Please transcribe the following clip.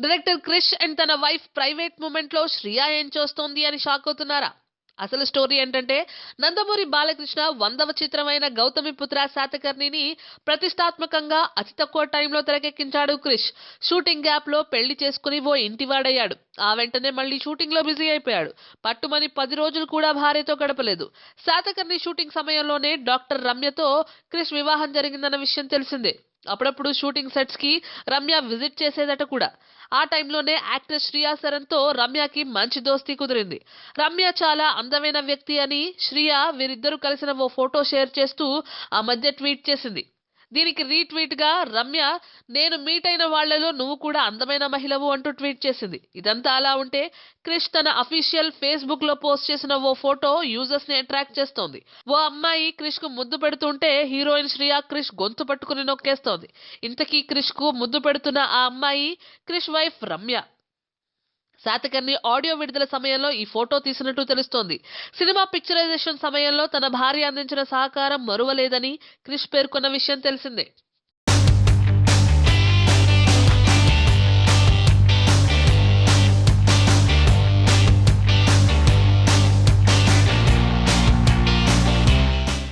Director Krish and తన wife private మూమెంట్లో శ్రియా ఏం చేస్తోంది అని షాక్ అవుతున్నారా? అసలు స్టోరీ ఏంటంటే నందమూరి బాలకృష్ణ వందవ చిత్రమైన గౌతమి పుత్ర శాతకర్ణిని ప్రతిష్టాత్మకంగా అతి తక్కువ టైంలో తెరకెక్కించాడు క్రిష్. షూటింగ్ గ్యాప్లో పెళ్ళి చేసుకుని ఓ ఇంటివాడయ్యాడు. ఆ వెంటనే మళ్ళీ షూటింగ్లో బిజీ అయిపోయాడు. పట్టుమని పది రోజులు కూడా భార్యతో గడపలేదు. శాతకర్ణి షూటింగ్ సమయంలోనే డాక్టర్ రమ్యతో క్రిష్ వివాహం జరిగిందన్న విషయం తెలిసిందే. అప్పుడప్పుడు షూటింగ్ సెట్స్కి రమ్య విజిట్ చేసేదట కూడా. ఆ టైంలోనే యాక్టర్ శ్రియా సరన్తో రమ్యకి మంచి దోస్తీ కుదిరింది. రమ్య చాలా అందమైన వ్యక్తి అని శ్రియా వీరిద్దరూ కలిసిన ఓ ఫోటో షేర్ చేస్తూ ఆ మధ్య ట్వీట్ చేసింది. దీనికి రీట్వీట్గా రమ్య నేను మీట్ అయిన వాళ్ళలో నువ్వు కూడా అందమైన మహిళవు అంటూ ట్వీట్ చేసింది. ఇదంతా అలా ఉంటే క్రిష్ తన అఫీషియల్ ఫేస్బుక్లో పోస్ట్ చేసిన ఓ ఫోటో యూజర్స్ని అట్రాక్ట్ చేస్తోంది. ఓ అమ్మాయి క్రిష్కు ముద్దు పెడుతుంటే హీరోయిన్ శ్రియా క్రిష్ గొంతు పట్టుకుని నొక్కేస్తోంది. ఇంతకీ క్రిష్కు ముద్దు పెడుతున్న ఆ అమ్మాయి క్రిష్ వైఫ్ రమ్య. శాతకర్ణి ఆడియో విడుదల సమయంలో ఈ ఫోటో తీసినట్టు తెలుస్తోంది. సినిమా పిక్చరైజేషన్ సమయంలో తన భార్య అందించిన సహకారం మరువలేదని క్రిష్ పేర్కొన్న విషయం తెలిసిందే.